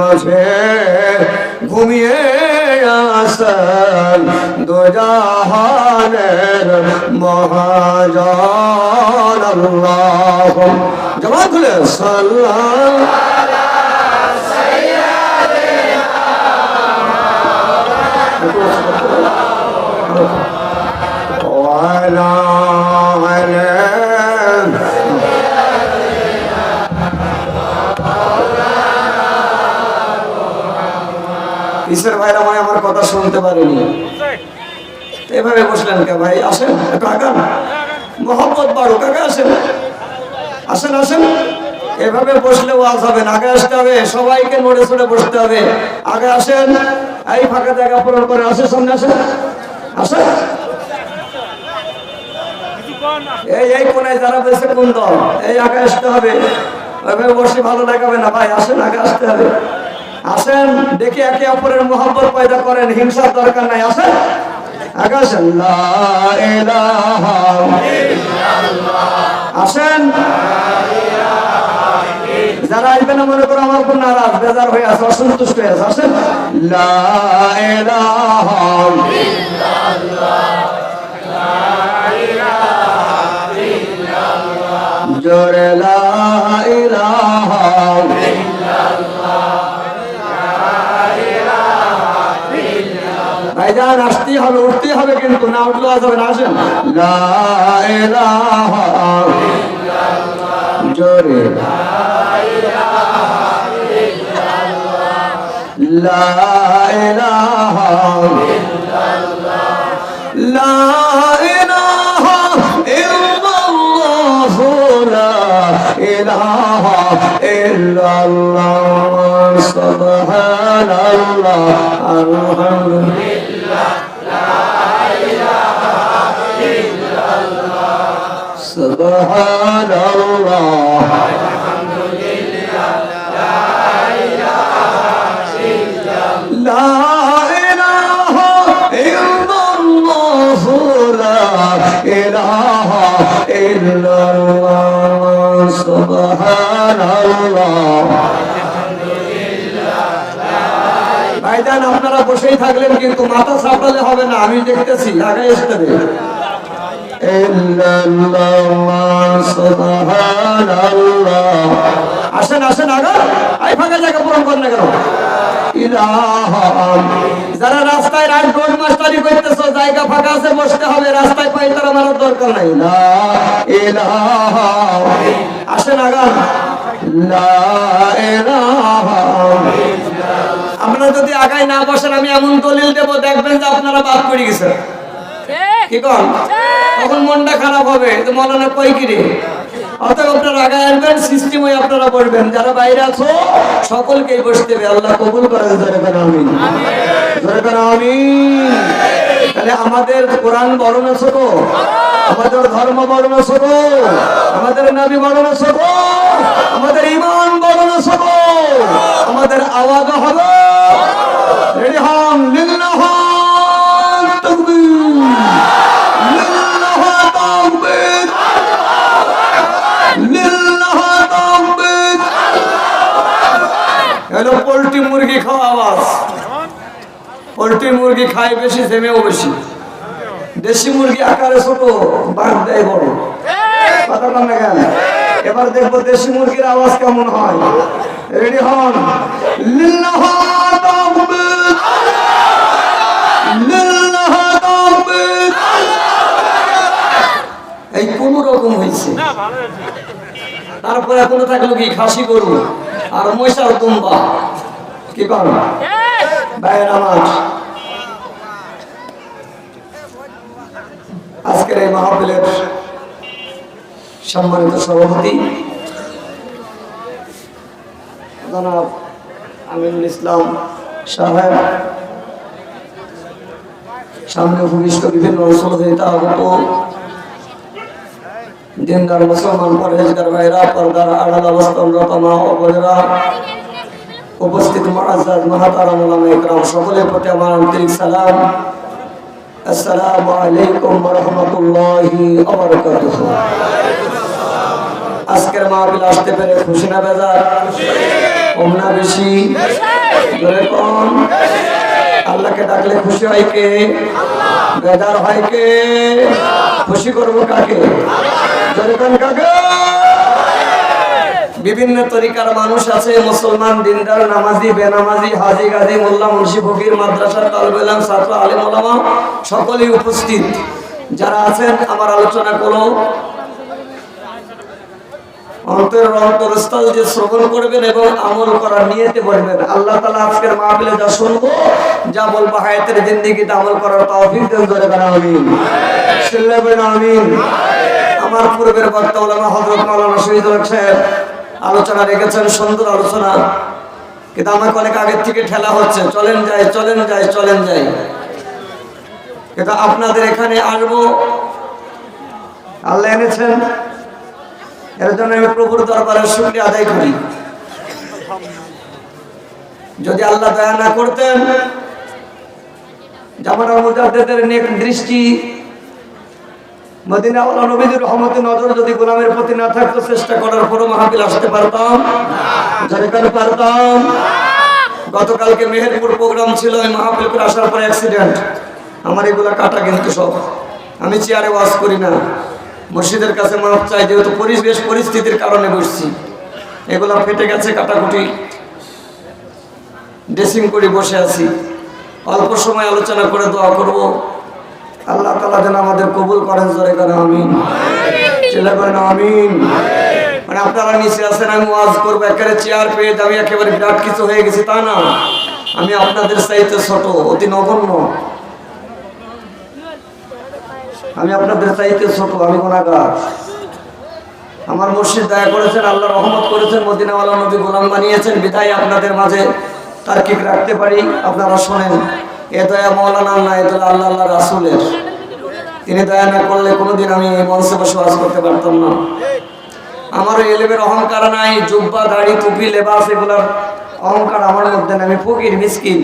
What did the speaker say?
মাঝে ঘুমিয়ে আসন দুজাহানের মহাজন আল্লাহ। জবাব খুলে সাল্লাল্লাহু আলা সাইয়্যিদিনা কিসের ভাইরা ভাই আমার কথা শুনতে পারেনি। এভাবে বসলেন কে ভাই? আসেন, একটু আগান। মোহাম্মদ বাড়ু কাকে আসেন। আসেন আসেন। এভাবে বসলে ওয়াজ হবে না, আগে আসতে হবে। সবাইকে নড়ে চড়ে বসতে হবে। আগে আসেন। এই ফাঁকা জায়গা পূরণ করে আসে সামনে আসেন। আসেন। এই এই কোনায় যারা বসে কোন দল? এই আগে আসতে হবে। ওইভাবে বসে ভালো লাগাবে না ভাই, আসেন, আগে আসতে হবে। আসেন, দেখি একে অপরের মোহাম্মত পয়দা করেন, হিংসার দরকার নাই, আসেন। আসেন। যারা আসবে না, মনে করো আমার উপর নারাজ, বেজার হয়ে আছে, অসন্তুষ্ট হয়ে আছে, আসেন। জোরে লা ইলাহা হবে উঠতেই হবে কিন্তু না উঠলে আজ হবে না। আসেন। জোরে। লা ইলাহা লা ইলাহা ইল্লাল্লাহ। লা ইলাহা ইল্লাল্লাহ। সুবহানাল্লাহ। সুবহানাল্লাহ لا إله إلا الله لا إله إلا الله سبحان الله ভাইজান আপনারা বসেই থাকলেন কিন্তু মাথা সাপড়ালে হবে না আমি দেখতেছি আগে আসতে হবে আসেন আসেন আগা আই ফাঁকা জায়গা পূরণ করেন না। যারা রাস্তায় রোড মাস্টারি করতেছো, জায়গা ফাঁকা আছে, বসতে হবে। রাস্তায় পাই তারা মারার দরকার নাই। আসেন আগা আপনারা যদি আগায় না বসেন, আমি এমন দলিল দেব, দেখবেন যে আপনারা বাদ পড়ে গেছেন। তখন মনটা খারাপ হবে মলানা আপনারা আসবেন সিস্টেম আপনারা বসবেন। যারা বাইরে আছো, সকলকেই আল্লাহ কবুল করে তাহলে আমাদের কোরআন বড় না আমাদের ধর্ম বড় না আমাদের নবী বড় না আমাদের ইমান বড় না আমাদের আওয়াজ হবে। রেডি হন পোল্ট্রি মুরগি খায় বেশি জেমেও বেশি। দেশি মুরগি আকারে ছোট বাঘ দেয় বড়। কথা বল না কেন? এবার দেখব দেশি মুরগির আওয়াজ কেমন হয়। রেডি হন? এই কোন রকম হয়েছে। তারপরে এখনও থাকল কি? খাসি গরু আর মশার দুম্বা। কি কর ভাইয়ের আমার আজকের এই মাহফিলের সম্মানিত সভাপতি। আমিনুল ইসলাম সাহেব, সামনে ভূমিষ্ঠ বিভিন্ন আগত দিনদার মুসলমান পরহেজগার ভাইরা, পর্দার আড়াল অবস্থানরত মা ও উপস্থিত মহাজাদ মহাতারাম ওলামা ইকরাম, সকলের প্রতি আমার আন্তরিক সালাম। আসসালামু আলাইকুম রাহমাতুল্লাহি আজকের মাহফিল আসতে পেরে খুশি না বেজার? কম না বেশি? কম। আল্লাহকে ডাকলে খুশি হয় কে? বেদার হয় কে? খুশি করব কাকে? জোরে কাকে? বিভিন্ন তরিকার মানুষ আছে, মুসলমান, দিনদার, নামাজি, বেনামাজি, হাজি, গাজি, মোল্লা, মুন্সি, ফকির, মাদ্রাসার তালবেলাম, ছাত্র, আলিম, ওলামা, সকলেই উপস্থিত। যারা আছেন, আমার আলোচনা করো। অন্তর অন্তরস্থল যে শ্রবণ করবেন এবং আমল করার নিয়েতে বলবেন। আল্লাহ তালা আজকের মাহফিলে যা শুনব, যা বলব, হায়াতের জিন্দিগিতে আমল করার তৌফিক দেন করা আমিন। আমিন। আমার পূর্বের বক্তা ওলামা হযরত মাওলানা শহীদুল সাহেব আলোচনা রেখেছেন, সুন্দর আলোচনা। কিন্তু আমাকে অনেক আগের থেকে ঠেলা হচ্ছে। চলেন যাই চলেন যাই চলেন যাই। কিন্তু আপনাদের এখানে আসব। আল্লাহ এনেছেন। এর জন্য আমি প্রভুর দরবারের শুক্রিয়া আদায় করি। যদি আল্লাহ দয়া না করতেন, জামানার মুজাদ্দেদের নেক দৃষ্টি নবীদের নজর যদি গোলামের প্রতি না থাকতো, চেষ্টা করার পরও আসতে পারতাম। পারতাম। গতকালকে মেহেরপুর প্রোগ্রাম ছিল আসার অ্যাক্সিডেন্ট আমার এগুলা কাটা কিন্তু সব। আমি চেয়ারে ওয়াজ করি না। মসজিদের কাছে মাপ চাই, যেহেতু পরিবেশ, পরিস্থিতির কারণে বসছি। এগুলা ফেটে গেছে কাটাকুটি। ড্রেসিং করে, বসে আছি। অল্প সময় আলোচনা করে দোয়া করব। আল্লাহ তালা যেন আমাদের কবুল করেন, জোরে করেন আমিন। ছেলে করেন, আমিন। মানে আপনারা নিচে আছেন, আমি ওয়াজ করব, একেবারে চেয়ার পেয়ে আমি একেবারে বিরাট কিছু হয়ে গেছি, তা না। আমি আপনাদের চাইতে ছোট, অতি নগণ্য। আমি আপনাদের চাইতে ছোট, আমি গোনাগার আমার মুর্শিদ দয়া করেছেন, আল্লাহ রহমত করেছেন, মদিনাওয়ালা নবী গোলাম বানিয়েছেন বিধায় আপনাদের মাঝে তার্কিক রাখতে পারি, আপনারা শোনেন। এ দয়া মৌলানা, না, এ দয়া আল্লাহ আল্লাহ রাসুলের। তিনি দয়া না করলে কোনোদিন আমি এই বসবাস করতে পারতাম না। আমার এলেমের অহংকার নাই, জুব্বা, দাড়ি, টুপি, লেবাস, এগুলোর অহংকার আমার মধ্যে নাই। আমি ফকির, মিসকিন।